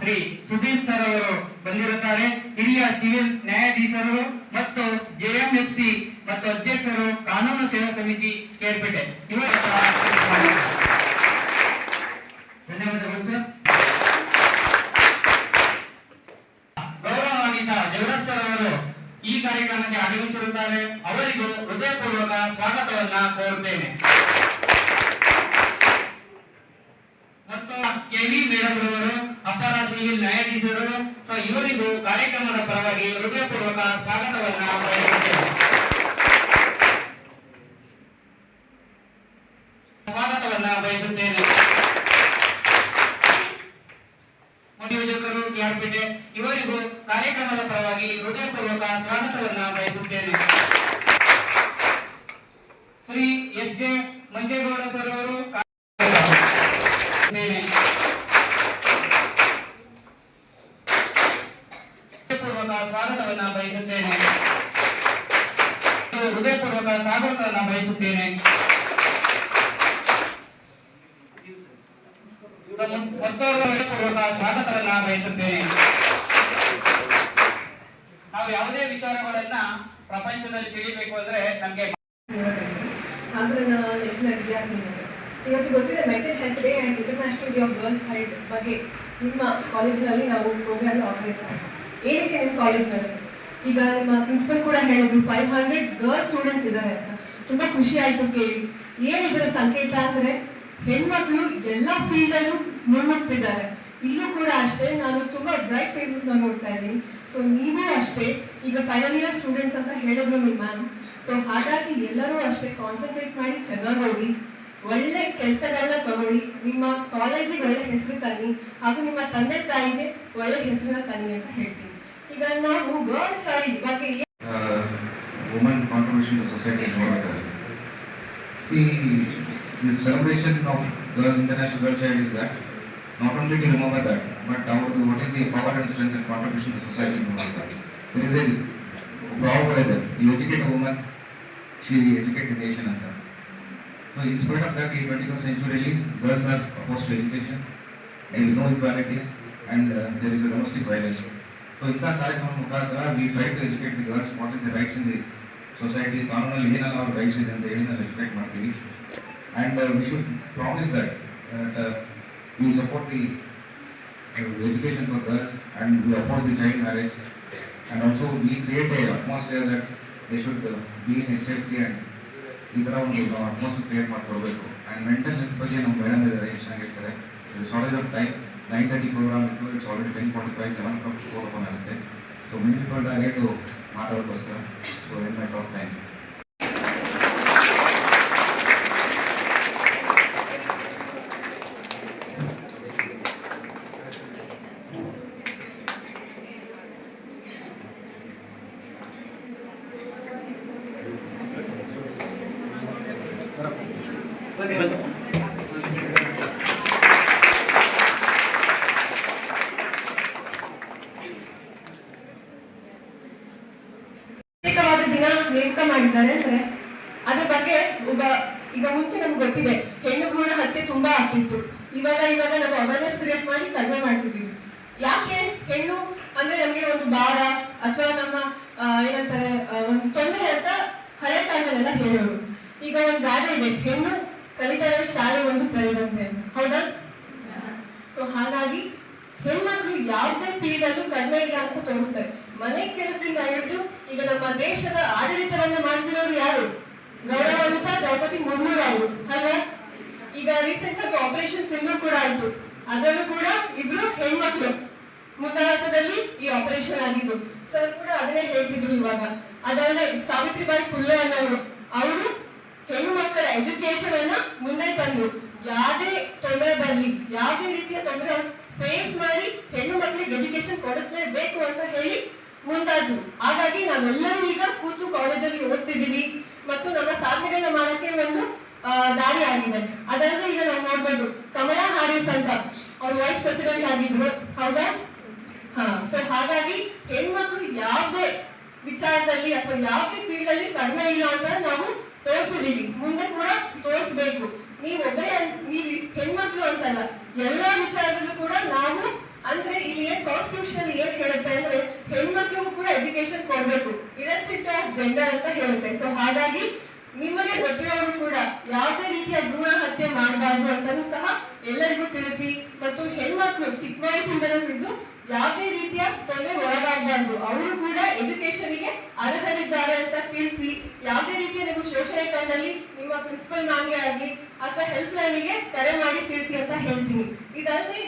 Shri Sudhir sir ಅವರು ಬಂದಿರುತ್ತಾರೆ. ಹಿರಿಯ ಸಿವಿಲ್ ನ್ಯಾಯಾಧೀಶರು ಮತ್ತು ಜೆಎಂಎಫ್ಸಿ ಮತ್ತು ಅಧ್ಯಕ್ಷರು ಕಾನೂನು ಸೇವಾ ಸಮಿತಿ ಕೇರ್ಪೇಟೆ ಇವರ ಧನ್ಯವಾದಗಳು ಸರ್. ಗೌರವಾನ್ವಿತ ಜಗದೀಶ್ ಸರ್ ಅವರು ಈ ಕಾರ್ಯಕ್ರಮಕ್ಕೆ ಆಗಮಿಸಿರುತ್ತಾರೆ. ಅವರಿಗೂ ಹೃದಯಪೂರ್ವಕ ಸ್ವಾಗತವನ್ನ ಕೋರುತ್ತೇನೆ. ಮತ್ತು ಕೆವಿ ಮೇಡಮ್ ಸಿವಿಲ್ ನ್ಯಾಯಾಧೀಶರು ಸೊ ಇವರಿಗೂ ಕಾರ್ಯಕ್ರಮದ ಪರವಾಗಿ ಹೃದಯಪೂರ್ವಕ ಸ್ವಾಗತವನ್ನ ಸ್ವಾಗತವನ್ನ ಬಯಸುತ್ತೇನೆ ಸಂಯೋಜಕರು ಕೆಆರ್ಪೇಟೆ ಇವರಿಗೂ ಕಾರ್ಯಕ್ರಮದ ಪರವಾಗಿ ಹೃದಯಪೂರ್ವಕ ಸ್ವಾಗತವನ್ನ ಬಯಸುತ್ತೇನೆ Shri S J Manjegowda sir ಅವರು ಹೃದಯಪೂರ್ವಕ ಸ್ವಾಗತವನ್ನ ಬಯಸುತ್ತೇನೆ ಹೃದಯಪೂರ್ವಕ ಸ್ವಾಗತವನ್ನ ಬಯಸುತ್ತೇನೆ ಮತ್ತೋರ್ವ ಹೃದಯಪೂರ್ವಕ ಸ್ವಾಗತವನ್ನ ಬಯಸುತ್ತೇನೆ ನಾವು ಯಾವುದೇ ವಿಚಾರಗಳನ್ನ ಪ್ರಪಂಚದಲ್ಲಿ ತಿಳಿಬೇಕು ಅಂದ್ರೆ ನಮ್ಗೆ ಆಗ್ರನ ಹೆಚ್ಚಿನ ವಿದ್ಯಾರ್ಥಿಗಳಿಗೆ ಇವತ್ತು ಗೊತ್ತಿದೆ mental health day and international day of girls hide ಬಗ್ಗೆ ನಿಮ್ಮ ಕಾಲೇಜಿನಲ್ಲಿ ನಾವು ಪ್ರೋಗ್ರಾಮ್ ಆರ್ಗನೈಸ್ ಮಾಡಿದ್ವಿ ಏನಕ್ಕೆ ನಿಮ್ಮ ಕಾಲೇಜ್ನಲ್ಲಿ ಈಗ ನಿಮ್ಮ ಪ್ರಿನ್ಸಿಪಲ್ ಕೂಡ ಹೇಳಿದ್ರು ಫೈವ್ ಹಂಡ್ರೆಡ್ ಗರ್ಲ್ಸ್ ಸ್ಟೂಡೆಂಟ್ಸ್ ಇದ್ದಾರೆ ಅಂತ. ತುಂಬ ಖುಷಿ ಆಯಿತು ಕೇಳಿ. ಏನು ಇದರ ಸಂಕೇತ ಅಂದರೆ, ಹೆಣ್ಮಕ್ಳು ಎಲ್ಲ ಫೀಲ್ಡಲ್ಲೂ ಮುನ್ನುಗ್ತಿದ್ದಾರೆ. ಇಲ್ಲೂ ಕೂಡ ಅಷ್ಟೇ, ನಾನು ತುಂಬ ಬ್ರೈಟ್ ಫೇಸಸ್ನ ನೋಡ್ತಾ ಇದ್ದೀನಿ. ಸೊ ನೀವು ಅಷ್ಟೇ, ಈಗ ಫೈನಲ್ ಇಯರ್ ಸ್ಟೂಡೆಂಟ್ಸ್ ಅಂತ ಹೇಳಿದ್ರು ನಿಮ್ಮ ಸೊ ಹಾಗಾಗಿ ಎಲ್ಲರೂ ಅಷ್ಟೇ ಕಾನ್ಸಂಟ್ರೇಟ್ ಮಾಡಿ ಚೆನ್ನಾಗಿ ಓದಿ ಒಳ್ಳೆ ಕೆಲಸಗಳನ್ನ ತಗೊಳ್ಳಿ ನಿಮ್ಮ ಕಾಲೇಜಿಗೆ ಒಳ್ಳೆ ಹೆಸರು ತನ್ನಿ ಹಾಗೂ ನಿಮ್ಮ ತಂದೆ ತಾಯಿಗೆ ಒಳ್ಳೆ ಹೆಸರನ್ನ ತನ್ನಿ ಅಂತ ಹೇಳ್ತೀನಿ ಈಗ ನಾವು ಗರ್ಲ್ ಚೈಲ್ಡ್ ಬಗ್ಗೆ uh, society in November. See, the celebration of the International Girl Child is that not only to remember that, but our, what is the power and strength and contribution to society in November. There is a proverb that you educate a woman, she educate the nation and that. So in spite of that, in 21st century, girls are opposed to education, there is no equality, and uh, there is a domestic violence. So ಇಂಥ ಕಾರ್ಯಕ್ರಮ ಮುಖಾಂತರ we try to educate the girls what is the rights in the society ಕಾನೂನಲ್ಲಿ ಏನೆಲ್ಲ ಅವ್ರ rights ಇದೆ ಅಂತ ಹೇಳಿ ನಾವು ಎಜುಕೇಟ್ ಮಾಡ್ತೀವಿ and we should promise that we support the education for girls and we oppose the child marriage and also we create a atmosphere that they should be in safety and ಈ ಥರ ಒಂದು ನಾವು atmosphere create ಮಾಡಿಕೊಡ್ಬೇಕು. And mental health ಬಗ್ಗೆ ನಮ್ಮ madam ಇದ್ದಾರೆ ಎಷ್ಟು ಚೆನ್ನಾಗಿರ್ತಾರೆ solid of time nine thirty program ಇತ್ತು. It's already ten forty five eleven clock four open ಆಗುತ್ತೆ ಸೊ ಮಿನಿಮಲ್ ಟಾರ್ಗೆಟು ಮಾತಾಡೋಕ್ಕೋಸ್ಕರ. ಸೊ ಎನ್ ಮೈ ಟಾಪ್ ಟೈಮ್ ಪ್ರತ್ಯೇಕವಾದ ದಿನ ನೇಮಕ ಮಾಡಿದ್ದಾರೆ ಅಂದ್ರೆ ಅದ್ರ ಬಗ್ಗೆ ಒಬ್ಬ, ಈಗ ಮುಂಚೆ ನಮ್ಗೆ ಗೊತ್ತಿದೆ, ಹೆಣ್ಣು ಭ್ರೂಣ ಹತ್ಯೆ ತುಂಬಾ ಆಗ್ತಿತ್ತು. ಇವಾಗ ಇವಾಗ ನಾವು ಅವೇರ್ನೆಸ್ ಕ್ರಿಯೇಟ್ ಮಾಡಿ ಕಡಿಮೆ ಮಾಡ್ತಿದೀವಿ. ಯಾಕೆ ಹೆಣ್ಣು ಅಂದ್ರೆ ನಮ್ಗೆ ಒಂದು ಭಾರ ಅಥವಾ ನಮ್ಮ ಏನಂತಾರೆ ಒಂದು ತೊಂದರೆ ಅಂತ ಹಳೆ ಕಾಲದಲ್ಲೆಲ್ಲ ಹೇಳೋರು. ಈಗ ಒಂದು ಗಾದೆ ಇದೆ, ಹೆಣ್ಣು ಕಲಿತರೆ ಶಾಲೆ ಒಂದು ಕಲಿದಂತೆ. ಹೌದಾ? ಸೊ ಹಾಗಾಗಿ ಹೆಣ್ಮಕ್ಳು ಯಾವುದೇ ಫೀಲ್ಡ್ ಅದು ಕಡಿಮೆ ಇಲ್ಲ ಅಂತ ತೋರಿಸ್ತಾರೆ. ಮನೆ ಕೆಲಸದಿಂದ ಹಿಡಿದು ಈಗ ನಮ್ಮ ದೇಶದ ಆಡಳಿತವನ್ನು ಮಾಡ್ತಿರೋರು ಯಾರು? ಗೌರವಾನ್ವಿತ ದ್ರೌಪದಿ ಮುರ್ಮು ಅವರು ಅಲ್ವಾ? ಈಗ ರೀಸೆಂಟ್ ಆಗಿ ಆಪರೇಷನ್ ಸಿಂಧು ಕೂಡ ಆಯ್ತು. ಅದರಲ್ಲೂ ಕೂಡ ಇಬ್ರು ಹೆಣ್ಮಕ್ಳು. ಮುಂದಾಳತ್ವದಲ್ಲಿ ಈ ಆಪರೇಷನ್ ಆಗಿದ್ದು. ಸರ್ ಕೂಡ ಅದನ್ನೇ ಹೇಳ್ತಿದ್ರು ಇವಾಗ. ಅದಲ್ಲ ಸಾವಿತ್ರಿಬಾಯಿ ಫುಲ್ಲೆ ಅನ್ನೋರು ಅವರು ಹೆಣ್ಣು ಮಕ್ಕಳ ಎಜುಕೇಶನ್ ಅನ್ನ ಮುಂದೆ ತಂದು ಯಾವುದೇ ತೊಂದರೆ ಬರಲಿ, ಯಾವುದೇ ರೀತಿಯ ತೊಂದರೆ ಫೇಸ್ ಮಾಡಿ ಹೆಣ್ಣು ಮಕ್ಕಳಿಗೆ ಎಜುಕೇಶನ್ ಕೊಡಿಸ್ಲೇಬೇಕು ಅಂತ ಹೇಳಿ ಮುಂದಾದ್ರು ಹಾಗಾಗಿ ನಾವೆಲ್ಲರೂ ಈಗ ಕೂತು ಕಾಲೇಜಲ್ಲಿ ಓದ್ತಿದ್ದೀವಿ ಮತ್ತು ನಮ್ಮ ಸಾಧನೆಗಳನ್ನ ಮಾಡಕ್ಕೆ ಒಂದು ದಾರಿ ಆಗಿದೆ. ಅದಲ್ಲದೆ ಈಗ ನಾವು ನೋಡ್ಬೋದು. ಕಮಲಾ ಹಾರಿಸ್ ಅಂತ ಅವ್ರು ವೈಸ್ ಪ್ರೆಸಿಡೆಂಟ್ ಆಗಿದ್ರು. ಹೌದಾ? ಹಾ ಸೊ ಹಾಗಾಗಿ ಹೆಣ್ಮಕ್ಳು ಯಾವುದೇ ವಿಚಾರದಲ್ಲಿ ಅಥವಾ ಯಾವುದೇ ಫೀಲ್ಡ್ ಅಲ್ಲಿ ಕಡಿಮೆ ಇಲ್ಲ ಅಂತ ನಾವು ತೋರಿಸಿದೀವಿ ಮುಂದೆ ಕೂಡ ತೋರಿಸ್ಬೇಕು ನೀವು ಒಬ್ಬರೇ ನೀವು ಹೆಣ್ಮಕ್ಳು ಅಂತಲ್ಲ ಎಲ್ಲಾ ವಿಚಾರದಲ್ಲೂ ಕೂಡ ನಾವು ಅಂದ್ರೆ ಇಲ್ಲಿ ಏನ್ ಕಾನ್ಸ್ಟಿಟ್ಯೂಷನ್ ಏನ್ ಹೇಳುತ್ತೆ ಅಂದ್ರೆ ಹೆಣ್ಮಕ್ಳಿಗೂ ಕೂಡ ಎಜುಕೇಶನ್ ಕೊಡ್ಬೇಕು. ಇರೆಸ್ಪೆಕ್ಟ್ ಆಫ್ ಜೆಂಡರ್ ಅಂತ ಹೇಳುತ್ತೆ. ಸೊ ಹಾಗಾಗಿ ನಿಮಗೆ ಗೊತ್ತಿರೋರು ಕೂಡ ಯಾವುದೇ ರೀತಿಯ ಭ್ರೂಣ ಹತ್ಯೆ ಮಾಡಬಾರ್ದು ಅಂತಾನೂ ಸಹ ಎಲ್ಲರಿಗೂ ತಿಳಿಸಿ ಮತ್ತು ಹೆಣ್ಮಕ್ಳು ಚಿಕ್ಕ ವಯಸ್ಸಿಂದಲೂ ಹಿಡಿದು ಯಾವುದೇ ರೀತಿಯ ತೊಂದರೆ ಒಳಗಾಗಬಾರ್ದು. ಅವರು ಕೂಡ ಎಜುಕೇಶನ್ಗೆ ಅರ್ಹರಿದ್ದಾರೆ ಅಂತ ತಿಳಿಸಿ, ಯಾವುದೇ ರೀತಿಯ ನೀವು ಶೋಷಣೆ ಕಂಡಲ್ಲಿ ನಿಮ್ಮ ಪ್ರಿನ್ಸಿಪಲ್ ಮ್ಯಾಮ್ಗೆ ಆಗ್ಲಿ ಅಥವಾ ಹೆಲ್ಪ್ ಲೈನ್ಗೆ ಕರೆ ಮಾಡಿ ತಿಳಿಸಿ ಅಂತ ಹೇಳ್ತೀನಿ.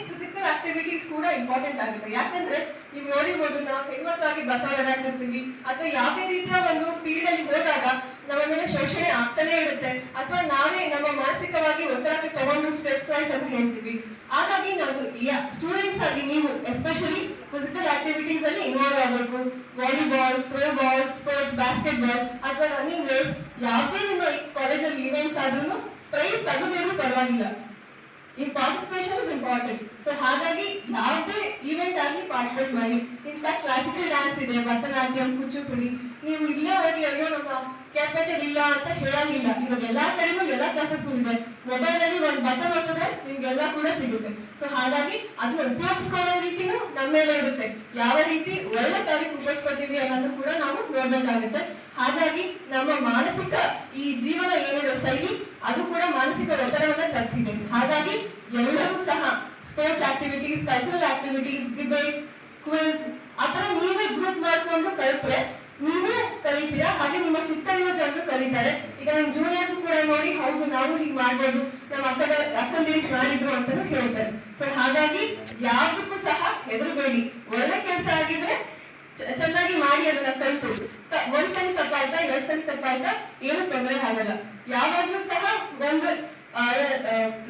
ಫಿಸಿಕಲ್ ಆಕ್ಟಿವಿಟೀಸ್ ಕೂಡ ಇಂಪಾರ್ಟೆಂಟ್ ಆಗುತ್ತೆ ಯಾಕಂದ್ರೆ ನೀವು ನೋಡಿರ್ಬೋದು, ನಾವು ಹೆಣ್ಮಕ್ಳಾಗಿ ಬಸ್ ಓಡಾಡ್ತಿರ್ತೀವಿ ಅಥವಾ ಯಾವುದೇ ರೀತಿಯ ಒಂದು ಫೀಲ್ಡ್ ಅಲ್ಲಿ ಹೋದಾಗ ನಮ್ಮ ಮೇಲೆ ಶೋಷಣೆ ಆಗ್ತಾನೆ ಇರುತ್ತೆ. ಅಥವಾ ನಾವೇ ನಮ್ಮ ಮಾನಸಿಕವಾಗಿ ಒತ್ತಡಕ್ಕೆ ತಗೊಂಡು ಸ್ಟ್ರೆಸ್ ಆಯ್ತು ಅಂತ ಹೇಳ್ತೀವಿ. ಹಾಗಾಗಿ ನಾವು ಸ್ಟೂಡೆಂಟ್ಸ್ ಆಗಿ ನೀವು ಎಸ್ಪೆಷಲಿ ಫಿಸಿಕಲ್ ಆಕ್ಟಿವಿಟೀಸ್ ಅಲ್ಲಿ ಇನ್ವಾಲ್ವ್ ಆಗಬೇಕು. Volleyball throw ball sports basket ಅಥವಾ ರನ್ನಿಂಗ್ ರೇಸ್ ಯಾವುದೇ ನಿಮ್ಮ ಕಾಲೇಜಲ್ಲಿ ಈವೆಂಟ್ಸ್ ಆದ್ರೂ ಪ್ರೈಸ್ ತಗೋದಿದ್ರು ಪರವಾಗಿಲ್ಲ. ಈ ಪಾರ್ಟಿಸಿಪೇಷನ್ ಇಸ್ ಇಂಪಾರ್ಟೆಂಟ್ ಸೊ ಹಾಗಾಗಿ ಯಾವುದೇ ಈವೆಂಟ್ ಆಗಿ ಪಾರ್ಟಿಸಿಪೇಟ್ ಮಾಡಿ. ಇಂಥ ಕ್ಲಾಸಿಕಲ್ ಡ್ಯಾನ್ಸ್ ಇದೆ, ಭರತನಾಟ್ಯಂ, ಕೂಚುಪುಡಿ. ನೀವು ಇಲ್ಲೇ ಹೋಗಿ, ಅಯ್ಯೋ, ನಮ್ಮ ಕ್ಯಾಪಿಟಲ್ ಇಲ್ಲ ಅಂತ ಹೇಳಂಗಿಲ್ಲ. ಇವಾಗ ಎಲ್ಲಾ ಕಡೆಗೂ ಎಲ್ಲಾ ಕ್ಲಾಸಸ್ ಇದೆ. ಮೊಬೈಲ್ ಅಲ್ಲಿ ಒಂದು ಬಟನ್ ಹಾಕಿದ್ರೆ ನಿಮ್ಗೆಲ್ಲ ಕೂಡ ಸಿಗುತ್ತೆ. ಸೊ ಹಾಗಾಗಿ ಅದನ್ನ ಉಪಯೋಗಿಸ್ಕೊಳ್ಳೋ ರೀತಿನೂ ನಮ್ಮ ಮೇಲೆ ಇರುತ್ತೆ. ಯಾವ ರೀತಿ ಒಳ್ಳೆ ತಾರೀಕು ಉಪಯೋಗಿಸ್ಕೊತೀವಿ ಅನ್ನೋದು ಕೂಡ ನಾವು ನೋಡ್ಬೇಕಾಗುತ್ತೆ. ಹಾಗಾಗಿ ನಮ್ಮ ಮಾನಸಿಕ ಈ ಜೀವನ ಏನಿದೆ, ಶೈಲಿ ಅದು ಕೂಡ ಮಾನಸಿಕ ಒತ್ತಡವನ್ನ ತರ್ತಿದೆ ಹಾಗಾಗಿ ಎಲ್ಲರೂ ಸಹ sports activities cultural activities debate quiz ಆತರ ನೀವೇ ಗ್ರೂಪ್ ಮಾಡ್ಕೊಂಡು ಕಲಿತ್ರೆ, ನೀವೇ ಕಲಿತೀರಾ? ಹಾಗೆ ನಿಮ್ಮ ಸುತ್ತ ಇರೋ ಜನರು ಕಲಿತಾರೆ. ಈಗ ನಮ್ಮ ಜೂನಿಯರ್ಸ್ ಕೂಡ ನೋಡಿ, ಹೌದು, ನಾವು ಹೀಗೆ ಮಾಡ್ಬೋದು. ನಮ್ಮ ಅಕ್ಕ ಅಕ್ಕಂದಿರಿಗೆ ಮಾಡಿದ್ರು ಅಂತಾನು ಹೇಳ್ತಾರೆ. ಸೊ ಹಾಗಾಗಿ ಯಾವ್ದಕ್ಕೂ ಸಹ ಹೆದರಬೇಡಿ. ಒಳ್ಳೆ ಕೆಲಸ ಆಗಿದ್ರೆ ಚೆನ್ನಾಗಿ ಮಾಡಿ ಅದನ್ನ ಕಲಿತು ಒಂದ್ಸಲಿ ತಪ್ಪಾಯ್ತಾ, ಎರಡ್ ಸಲ ತಪ್ಪಾಯ್ತಾ ಏನು ತೊಂದರೆ ಆಗಲ್ಲ. ಯಾವಾಗ್ಲೂ ಸಹ ಒಂದು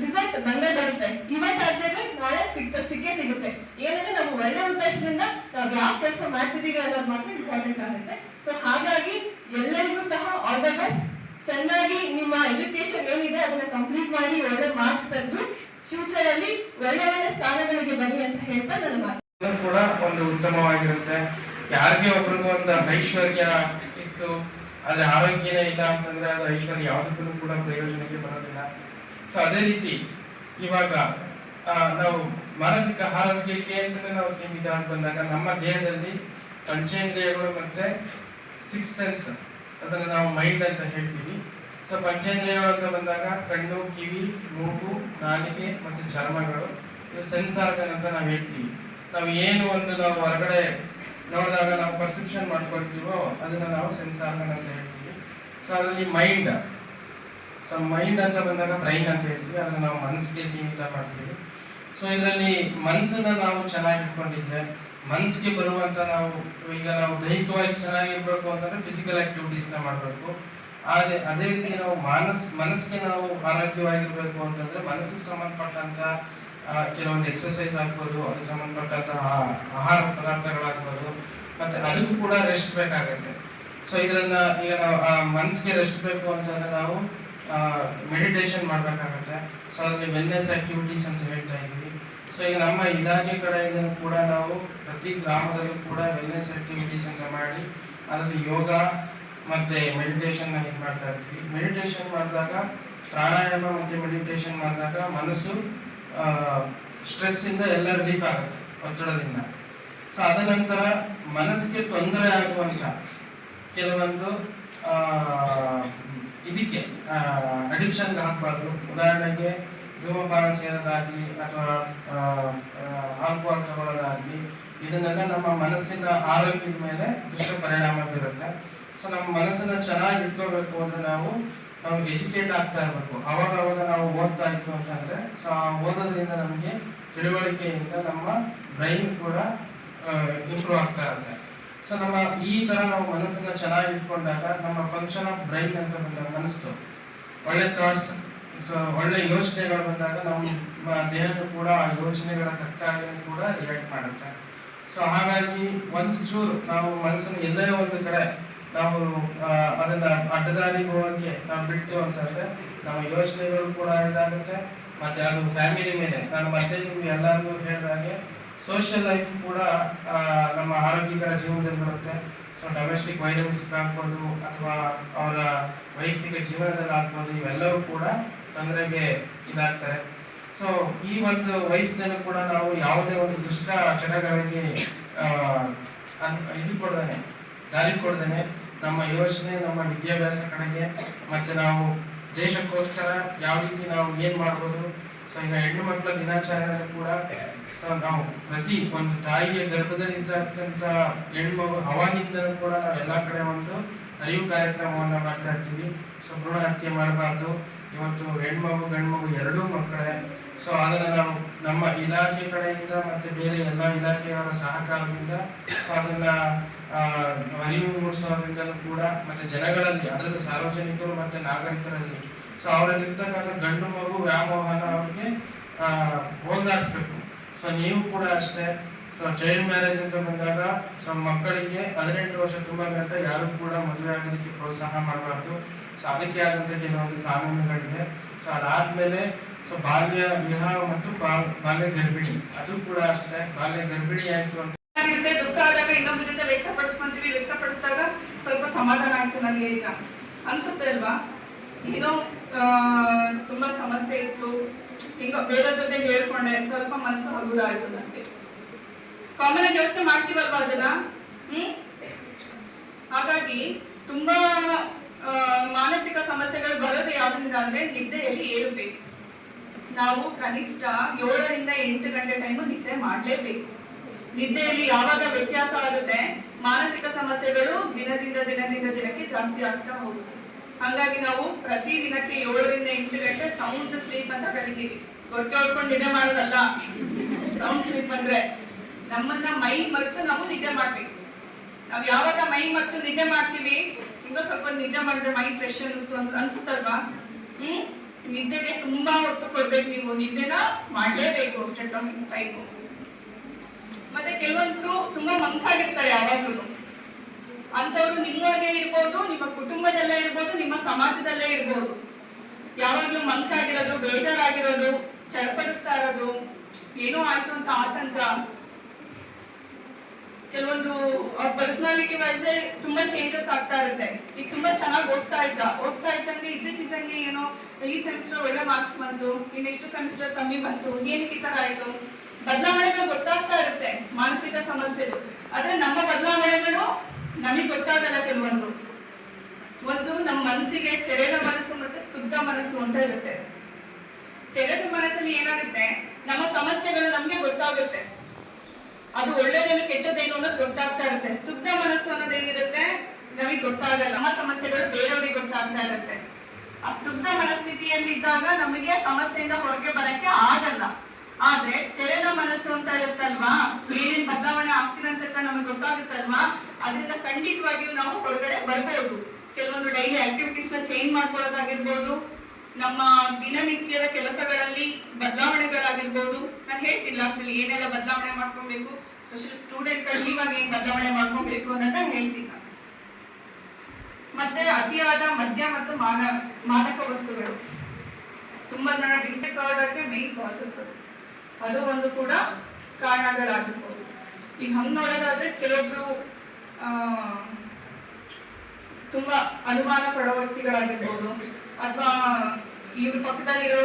ರಿಸಲ್ಟ್ ಬಂದೇ ಬರುತ್ತೆ. ಇವತ್ತಾದ್ಮೇಲೆ ನಾಳೆ ಸಿಗ್ತಾ, ಸಿಕ್ಕೇ ಸಿಗುತ್ತೆ. ಏನಂದ್ರೆ ನಮ್ಮ ಒಳ್ಳೆ ಉದ್ದೇಶದಿಂದ ನಾವು ಯಾವ ಕೆಲಸ ಮಾಡ್ತಿದ್ದೀವಿ ಅನ್ನೋದು ಮಾತ್ರ ಇಂಪಾರ್ಟೆಂಟ್ ಆಗುತ್ತೆ. ಸೊ ಹಾಗಾಗಿ ಎಲ್ಲರಿಗೂ ಸಹ ಆಲ್ ದ ಬೆಸ್ಟ್ ಚೆನ್ನಾಗಿ ನಿಮ್ಮ ಎಜುಕೇಶನ್ ಏನಿದೆ, ಅದನ್ನ ಕಂಪ್ಲೀಟ್ ಮಾಡಿ ಒಳ್ಳೆ ಮಾರ್ಕ್ಸ್ ತಂದು ಫ್ಯೂಚರ್ ಅಲ್ಲಿ ಒಳ್ಳೆ ಒಳ್ಳೆ ಸ್ಥಾನಗಳಿಗೆ ಬನ್ನಿ ಅಂತ ಹೇಳ್ತಾ ನನ್ನ ಮಾತು. ಕೂಡ ಒಂದು ಉತ್ತಮವಾಗಿರುತ್ತೆ. ಯಾರಿಗೆ ಒಬ್ರಿಗೂ ಒಂದು ಐಶ್ವರ್ಯ ಇತ್ತು ಅಲ್ಲಿ ಆರೋಗ್ಯನೇ ಇಲ್ಲ ಅಂತಂದ್ರೆ ಅದು ಐಶ್ವರ್ಯ ಯಾವುದಕ್ಕೂ ಕೂಡ ಪ್ರಯೋಜನಕ್ಕೆ ಬರೋದಿಲ್ಲ. ಸೊ ಅದೇ ರೀತಿ ಇವಾಗ ನಾವು ಮಾನಸಿಕ ಆರೋಗ್ಯಕ್ಕೆ ಅಂತಲೇ ನಾವು ಸೀಮಿತ ಅಂತ ಬಂದಾಗ ನಮ್ಮ ದೇಹದಲ್ಲಿ ಪಂಚೇಂದ್ರಿಯಗಳು ಮತ್ತೆ ಸಿಕ್ಸ್ ಸೆನ್ಸ್ ಅದನ್ನು ನಾವು ಮೈಂಡ್ ಅಂತ ಹೇಳ್ತೀವಿ. ಸೊ ಪಂಚೇಂದ್ರಿಯಗಳು ಅಂತ ಬಂದಾಗ ಕಣ್ಣು, ಕಿವಿ, ಮೂಗು, ನಾಲಿಗೆ ಮತ್ತು ಚರ್ಮಗಳು. ಇದು ಸೆನ್ಸ್ ಆರ್ಗನ್ ಅಂತ ನಾವು ಹೇಳ್ತೀವಿ. ನಾವು ಏನು ಒಂದು ನಾವು ಹೊರಗಡೆ ನೋಡಿದಾಗ ನಾವು ಪರ್ಸೆಪ್ಷನ್ ಮಾಡ್ಕೊಳ್ತೀವೋ ಅದನ್ನು ನಾವು ಸೆನ್ಸ್ ಅಂತ ಹೇಳ್ತೀವಿ. ಸೊ ಅದರಲ್ಲಿ ಮೈಂಡ್ ಸೊ ಮೈಂಡ್ ಅಂತ ಬಂದಾಗ ಬ್ರೈನ್ ಅಂತ ಹೇಳ್ತೀವಿ. ಅದನ್ನ ನಾವು ಮನಸ್ಸಿಗೆ ಸೀಮಿತ ಮಾಡ್ತೀವಿ. ಸೊ ಇದರಲ್ಲಿ ಮನಸ್ಸನ್ನ ನಾವು ಚೆನ್ನಾಗಿ ಇಟ್ಕೊಂಡಿದ್ರೆ ಮನಸ್ಸಿಗೆ ಬರುವಂಥ ನಾವು ಈಗ ನಾವು ದೈಹಿಕವಾಗಿ ಚೆನ್ನಾಗಿರ್ಬೇಕು ಅಂತಂದ್ರೆ ಫಿಸಿಕಲ್ ಆಕ್ಟಿವಿಟೀಸ್ನ ಮಾಡಬೇಕು. ಆದರೆ ಅದೇ ರೀತಿ ನಾವು ಮಾನಸ್ ಮನಸ್ಸಿಗೆ ನಾವು ಆರೋಗ್ಯವಾಗಿರ್ಬೇಕು ಅಂತಂದ್ರೆ ಮನಸ್ಸಿಗೆ ಸಂಬಂಧಪಟ್ಟಂತ ಆ, ಕೆಲವೊಂದು ಎಕ್ಸರ್ಸೈಸ್ ಆಗ್ಬೋದು ಅದಕ್ಕೆ ಸಂಬಂಧಪಟ್ಟಂತ ಆ- ಆಹಾರ ಪದಾರ್ಥಗಳಾಗ್ಬೋದು ಮತ್ತೆ ಅದಕ್ಕೂ ಕೂಡ ರೆಸ್ಟ್ ಬೇಕಾಗುತ್ತೆ. ಸೊ ಇದನ್ನ ಈಗ ನಾವು ಮನಸ್ಸಿಗೆ ರೆಸ್ಟ್ ಬೇಕು ಅಂತಂದ್ರೆ ನಾವು ಮೆಡಿಟೇಷನ್ ಮಾಡಬೇಕಾಗತ್ತೆ. ಸೊ ಅದರಲ್ಲಿ ವೆಲ್ನೆಸ್ ಆಕ್ಟಿವಿಟೀಸ್ ಅಂತ ಹೇಳ್ತಾ ಇದ್ದೀವಿ. ಸೊ ಈಗ ನಮ್ಮ ಇಲಾಖೆ ಕಡೆಯಿಂದ ಕೂಡ ನಾವು ಪ್ರತಿ ಗ್ರಾಮದಲ್ಲೂ ಕೂಡ ವೆಲ್ನೆಸ್ ಆಕ್ಟಿವಿಟೀಸ್ ಅಂತ ಮಾಡಿ, ಅದರಲ್ಲಿ ಯೋಗ ಮತ್ತು ಮೆಡಿಟೇಷನ್ನ ಇದು ಮಾಡ್ತಾ ಇರ್ತೀವಿ. ಮೆಡಿಟೇಷನ್ ಮಾಡಿದಾಗ, ಪ್ರಾಣಾಯಾಮ ಮತ್ತು ಮೆಡಿಟೇಷನ್ ಮಾಡಿದಾಗ ಮನಸ್ಸು ಸ್ಟ್ರೆಸ್ಸಿಂದ ಎಲ್ಲ ರಿಲೀಫ್ ಆಗುತ್ತೆ, ಒತ್ತಡದಿಂದ. ಸೊ ಅದ ನಂತರ ಮನಸ್ಸಿಗೆ ತೊಂದರೆ ಆಗುವಂಥ ಕೆಲವೊಂದು ಇದಕ್ಕೆ ಅಡಿಕ್ಷನ್ ಹಾಕಬಾರ್ದು ಉದಾಹರಣೆಗೆ, ಧೂಮಪಾನ ಸೇರೋದಾಗಲಿ ಅಥವಾ ಆಲ್ಕೋಹಾಲ್ ತಗೊಳ್ಳೋದಾಗಲಿ, ಇದನ್ನೆಲ್ಲ ನಮ್ಮ ಮನಸ್ಸಿನ ಆರೋಗ್ಯದ ಮೇಲೆ ದುಷ್ಟ ಪರಿಣಾಮ ಬೀರುತ್ತೆ. ಸೊ ನಮ್ಮ ಮನಸ್ಸನ್ನು ಚೆನ್ನಾಗಿ ಇಟ್ಕೋಬೇಕು ಅಂದರೆ ನಾವು ನಾವು ಎಜುಕೇಟ್ ಆಗ್ತಾ ಇರಬೇಕು. ಅವಾಗ ಅವಾಗ ನಾವು ಓದ್ತಾ ಇತ್ತು ಅಂತಂದರೆ ಸೊ ಆ ಓದೋದ್ರಿಂದ ನಮಗೆ ತಿಳುವಳಿಕೆಯಿಂದ ನಮ್ಮ ಬ್ರೈನ್ ಕೂಡ ಇಂಪ್ರೂವ್ ಆಗ್ತಾ ಇರುತ್ತೆ. ಸೊ ನಮ್ಮ ಈ ತರ ನಾವು ಮನಸ್ಸನ್ನ ಚೆನ್ನಾಗಿ ಇಟ್ಕೊಂಡಾಗ ನಮ್ಮ ಫಂಕ್ಷನ್ ಆಫ್ ಬ್ರೈನ್ ಅಂತ ಬಂದಾಗ ಮನಸ್ಸು ಒಳ್ಳೆ ಥಾಟ್ಸ್ ಸೊ ಒಳ್ಳೆ ಯೋಚನೆಗಳು ಬಂದಾಗ ನಮ್ಮ ದೇಹಕ್ಕೂ ಕೂಡ ಆ ಯೋಚನೆಗಳ ತಕ್ಕ ಕೂಡ ರಿಯಾಕ್ಟ್ ಮಾಡುತ್ತೆ. ಸೊ ಹಾಗಾಗಿ ಒಂದು ಚೂರು ನಾವು ಮನಸ್ಸನ್ನು ಎಲ್ಲೇ ಒಂದು ಕಡೆ ನಾವು ಅದನ್ನ ಅಡ್ಡದಾರಿ ಹೋಗಕ್ಕೆ ನಾವು ಬಿಟ್ಟು ಅಂತಂದ್ರೆ ನಮ್ಮ ಯೋಚನೆಗಳು ಕೂಡ ಇದಾಗುತ್ತೆ, ಮತ್ತೆ ಅದು ಫ್ಯಾಮಿಲಿ ಮೇಲೆ. ನಾನು ಮತ್ತೆ ನಿಮ್ಗೆ ಎಲ್ಲರಿಗೂ ಹೇಳಿದಾಗೆ ಸೋಷಿಯಲ್ ಲೈಫ್ ಕೂಡ ನಮ್ಮ ಆರೋಗ್ಯಕರ ಜೀವನದಲ್ಲಿ ಬರುತ್ತೆ. ಸೊ ಡೊಮೆಸ್ಟಿಕ್ ವೈಲೆನ್ಸ್ ಆಗ್ಬೋದು, ಅಥವಾ ಅವರ ವೈಯಕ್ತಿಕ ಜೀವನದಲ್ಲಿ ಆಗ್ಬೋದು, ಇವೆಲ್ಲವೂ ಕೂಡ ತೊಂದರೆಗೆ ಇದಾಗ್ತಾರೆ ಸೊ ಈ ಒಂದು ವಯಸ್ಸಿನಲ್ಲೂ ಕೂಡ ನಾವು ಯಾವುದೇ ಒಂದು ದುಷ್ಟ ಚಟಗಳಿಗೆ ಇದು ಕೊಡ್ದೇನೆ, ದಾರಿ ಕೊಡ್ದೇನೆ. ನಮ್ಮ ಯೋಚನೆ, ನಮ್ಮ ವಿದ್ಯಾಭ್ಯಾಸ ಕಡೆಗೆ, ಮತ್ತು ನಾವು ದೇಶಕ್ಕೋಸ್ಕರ ಯಾವ ರೀತಿ ನಾವು ಏನು ಮಾಡ್ಬೋದು. ಸೊ ಈಗ ಹೆಣ್ಣು ಮಕ್ಕಳ ದಿನಾಚರಣೆ ಕೂಡ ಸೊ ನಾವು ಪ್ರತಿ ಒಂದು ತಾಯಿಯ ಗರ್ಭದಲ್ಲಿ ಇರ್ತಕ್ಕಂಥ ಹೆಣ್ಮಗು ಅವಾಗಿಂದಲೂ ಕೂಡ ನಾವು ಎಲ್ಲ ಕಡೆ ಒಂದು ಅರಿವು ಕಾರ್ಯಕ್ರಮವನ್ನು ಮಾಡ್ತಾ ಇರ್ತೀವಿ. ಸೊ ಭ್ರೂಣ ಹತ್ಯೆ ಮಾಡಬಾರ್ದು. ಇವತ್ತು ಹೆಣ್ಮಗು ಗಂಡ್ಮಗು ಎರಡೂ ಮಕ್ಕಳೇ. ಸೊ ಅದನ್ನು ನಾವು ನಮ್ಮ ಇಲಾಖೆ ಕಡೆಯಿಂದ ಮತ್ತು ಬೇರೆ ಎಲ್ಲ ಇಲಾಖೆಯವರ ಸಹಕಾರದಿಂದ ಸೊ ಅದನ್ನು ಅರಿವು ಮೂಡಿಸೋದ್ರಿಂದಲೂ ಕೂಡ ಮತ್ತು ಜನಗಳಲ್ಲಿ ಅದರಲ್ಲೂ ಸಾರ್ವಜನಿಕರು ಮತ್ತು ನಾಗರಿಕರಲ್ಲಿ ಸೊ ಅವರಲ್ಲಿರ್ತಕ್ಕಂಥ ಗಂಡು ಮಗು ವ್ಯಾಮೋಹನ ಅವ್ರಿಗೆ ಆ, ಹೋಗಲಾಡಿಸ್ಬೇಕು ಸೊ ನೀವು ಕೂಡ ಅಷ್ಟೇ. ಸೊ ಚೈಲ್ಡ್ ಮ್ಯಾರೇಜ್ ಅಂತ ಬಂದಾಗ ಸೊ ಮಕ್ಕಳಿಗೆ ಹದಿನೆಂಟು ವರ್ಷ ತುಂಬ ಯಾರು ಕೂಡ ಮದುವೆ ಆಗೋದಕ್ಕೆ ಪ್ರೋತ್ಸಾಹ ಮಾಡಬಾರ್ದು. ಸೊ ಅದಕ್ಕೆ ಆದಂಥ ಕೆಲವೊಂದು ಕಾನೂನುಗಳಿದೆ ಸೊ ಅದಾದ್ಮೇಲೆ ಸೊ ಬಾಲ್ಯ ವಿವಾಹ ಮತ್ತು ಬಾಲ್ಯ ಗರ್ಭಿಣಿ. ಅದು ಕೂಡ ಅಷ್ಟೇ. ಬಾಲ್ಯ ಗರ್ಭಿಣಿ ಆಯ್ತು ಅಂತ. ದುಃಖ ಆದಾಗ ಇನ್ನೊಬ್ಬರ ಜೊತೆ ವ್ಯಕ್ತಪಡಿಸ್ಕೊಂತೀವಿ. ವ್ಯಕ್ತಪಡಿಸಿದಾಗ ಸ್ವಲ್ಪ ಸಮಾಧಾನ ಆಯ್ತು ನನಗೆ ಇಲ್ಲ ಅನ್ಸುತ್ತೆ ಅಲ್ವಾ? ಏನೋ ತುಂಬಾ ಸಮಸ್ಯೆ ಇತ್ತು. ಈಗ ಬೇರೆ ಜೊತೆ ಹೇಳ್ಕೊಂಡೆ, ಸ್ವಲ್ಪ ಮನಸ್ಸು ಹಗುರ ಆಯ್ತು ನನಗೆ ಕಾಮನ್ ಆಗಿ ಯೋಚನೆ ಮಾಡ್ತೀವಲ್ವಾ ಅದನ್ನ? ಹ್ಮ್? ಹಾಗಾಗಿ ತುಂಬಾ ಮಾನಸಿಕ ಸಮಸ್ಯೆಗಳು ಬರೋದು ಯಾವ್ದ್ರಿಂದ ಅಂದ್ರೆ ನಿದ್ದೆಯಲ್ಲಿ ಏರಬೇಕು. ನಾವು ಕನಿಷ್ಠ ಏಳರಿಂದ ಎಂಟು ಗಂಟೆ ಟೈಮು ನಿದ್ದೆ ಮಾಡಲೇಬೇಕು. ನಿದ್ದೆಯಲ್ಲಿ ಯಾವಾಗ ವ್ಯತ್ಯಾಸ ಆಗುತ್ತೆ? ಮಾನಸಿಕ ಸಮಸ್ಯೆಗಳು ದಿನದಿಂದ ದಿನದಿಂದ ದಿನಕ್ಕೆ ಜಾಸ್ತಿ ಆಗ್ತಾ ಹೋಗುತ್ತೆ. ಹಂಗಾಗಿ ನಾವು ಪ್ರತಿ ದಿನಕ್ಕೆ ಏಳರಿಂದ ಎಂಟು ಗಂಟೆ ಸೌಂಡ್ ಸ್ಲೀಪ್ ಅಂತ ಕರಿತೀವಿ. ಹೊಟ್ಟೆ ಹೊಡ್ಕೊಂಡು ನಿದ್ದೆ ಮಾಡೋದಲ್ಲ? ಸೌಂಡ್ ಸ್ಲೀಪ್ ಅಂದ್ರೆ ನಮ್ಮನ್ನ ಮೈ ಮರೆತು ನಾವು ನಿದ್ದೆ ಮಾಡ್ಬೇಕು. ನಾವ್ ಯಾವಾಗ ಮೈ ಮತ್ತು ನಿದ್ದೆ ಮಾಡ್ತೀವಿ ಈಗ ಸ್ವಲ್ಪ ನಿದ್ದೆ ಮಾಡಿದ್ರೆ ಮೈ ಫ್ರೆಶ್ ಅನಿಸ್ತು ಅಂತ ಅನ್ಸುತ್ತಲ್ವಾ? ಹ್ಮ್? ನಿದ್ದೆಗೆ ತುಂಬಾ ಹೊತ್ತು ಕೊಡ್ಬೇಕು ನೀವು. ನಿದ್ದೆನ ಮಾಡ್ಲೇಬೇಕು ಅಷ್ಟೇ ಟೈಮು. ಮತ್ತೆ ಕೆಲವೊಂದು ತುಂಬಾ ಮಂಕಾಗಿರ್ತಾರೆ ಯಾವಾಗ್ಲೂ ಅಂತವ್ರು ನಿಮ್ಮೊಳಗೆ ಇರ್ಬೋದು, ನಿಮ್ಮ ಕುಟುಂಬದಲ್ಲೇ ಇರ್ಬೋದು, ನಿಮ್ಮ ಸಮಾಜದಲ್ಲೇ ಇರ್ಬೋದು. ಯಾವಾಗ್ಲೂ ಮಂಕಾಗಿರೋದು ಬೇಜಾರಾಗಿರೋದು, ಚಡಪಡಿಸ್ತಾ ಇರೋದು, ಏನೋ ಆಯ್ತು ಅಂತ ಆತಂಕ ಕೆಲವೊಂದು ಪರ್ಸನಾಲಿಟಿ ವೈಸ್ ತುಂಬಾ ಚೇಂಜಸ್ ಆಗ್ತಾ ಇರುತ್ತೆ. ಈಗ ತುಂಬಾ ಚೆನ್ನಾಗಿ ಓದ್ತಾ ಇದ್ದ. ಓದ್ತಾ ಇದ್ದಂಗೆ ಇದ್ದಕ್ಕಿದ್ದಂಗೆ ಏನೋ ಈ ಸೆಮಿಸ್ಟರ್ ಒಳ್ಳೆ ಮಾರ್ಕ್ಸ್ ಬಂತು ಈ ನೆಕ್ಸ್ಟ್ ಸೆಮಿಸ್ಟರ್ ಕಮ್ಮಿ ಬಂತು, ಏನಕ್ಕೆ ಈ ತರ ಆಯ್ತು? ಬದಲಾವಣೆಗಳು ಗೊತ್ತಾಗ್ತಾ ಇರುತ್ತೆ, ಮಾನಸಿಕ ಸಮಸ್ಯೆಗಳು. ಆದ್ರೆ ನಮ್ಮ ಬದಲಾವಣೆಗಳು ನಮಗೆ ಗೊತ್ತಾಗಲ್ಲ ಕೆಲವೊಂದು. ಒಂದು ನಮ್ಮ ಮನಸ್ಸಿಗೆ ತೆರೆದ ಮನಸ್ಸು ಮತ್ತೆ ಸ್ತುಬ್ಧ ಮನಸ್ಸು ಅಂತ ಇರುತ್ತೆ. ತೆರೆದ ಮನಸ್ಸಲ್ಲಿ ಏನಾಗುತ್ತೆ? ನಮ್ಮ ಸಮಸ್ಯೆಗಳು ನಮ್ಗೆ ಗೊತ್ತಾಗುತ್ತೆ. ಅದು ಒಳ್ಳೇದೇನು ಕೆಟ್ಟದೇನು ಅನ್ನೋದು ಗೊತ್ತಾಗ್ತಾ ಇರುತ್ತೆ. ಸ್ತುಬ್ಧ ಮನಸ್ಸು ಅನ್ನೋದೇನಿರುತ್ತೆ ನಮಗೆ ಗೊತ್ತಾಗಲ್ಲ. ನಮ್ಮ ಸಮಸ್ಯೆಗಳು ಬೇರೆಯವ್ರಿಗೆ ಗೊತ್ತಾಗ್ತಾ ಇರುತ್ತೆ. ಆ ಸ್ತುಬ್ಧ ಮನಸ್ಥಿತಿಯಲ್ಲಿದ್ದಾಗ ನಮಗೆ ಸಮಸ್ಯೆಯಿಂದ ಹೊರಗೆ ಬರಕ್ಕೆ ಆಗಲ್ಲ. ಆದ್ರೆ ತೆರೆದ ಮನಸ್ಸು ಅಂತ ಇರುತ್ತಲ್ವಾ? ಏನೇನ್ ಬದಲಾವಣೆ ಆಗ್ತಿದೆ ಅಂತ ನಮಗೆ ಗೊತ್ತಾಗುತ್ತಲ್ವಾ? ಅದರಿಂದ ಖಂಡಿತವಾಗಿಯೂ ನಾವು ಹೊರಗಡೆ ಬರ್ಬೋದು. ಕೆಲವೊಂದು ಡೈಲಿ ಆಕ್ಟಿವಿಟೀಸ್ನ ಚೇಂಜ್ ಮಾಡ್ಕೊಳ್ಳೋದಾಗಿರ್ಬೋದು. ನಮ್ಮ ದಿನನಿತ್ಯದ ಕೆಲಸಗಳಲ್ಲಿ ಬದಲಾವಣೆಗಳಾಗಿರ್ಬೋದು. ನಾನು ಹೇಳ್ತಿಲ್ಲ ಅಷ್ಟರಲ್ಲಿ ಏನೆಲ್ಲ ಬದಲಾವಣೆ ಮಾಡ್ಕೊಬೇಕು? ಸ್ಪೆಷಲಿ ಸ್ಟೂಡೆಂಟ್ಗಳು ಇವಾಗ ಏನ್ ಬದಲಾವಣೆ ಮಾಡ್ಕೊಬೇಕು ಅನ್ನೋದನ್ನ ಹೇಳ್ತೀನಿ. ಮತ್ತೆ ಅತಿಯಾದ ಮದ್ಯ ಮತ್ತು ಮಾನ ಮಾದಕ ವಸ್ತುಗಳು. ತುಂಬಾ ಜನ ಡಿಸಾರ್ಡರ್ಗೆ ಮೇನ್ ಕಾಸಸ್ ಅದು. ಅದು ಒಂದು ಕೂಡ ಕಾರಣಗಳಾಗಿರ್ಬೋದು. ಈಗ ಹಂಗ್ ನೋಡೋದಾದ್ರೆ ಕೆಲವೊಬ್ರು ತುಂಬಾ ಅನುಮಾನ ಪಡೋ ವ್ಯಕ್ತಿಗಳಾಗಿರ್ಬೋದು. ಅಥವಾ ಇವ್ರ ಪಕ್ಕದಲ್ಲಿರೋ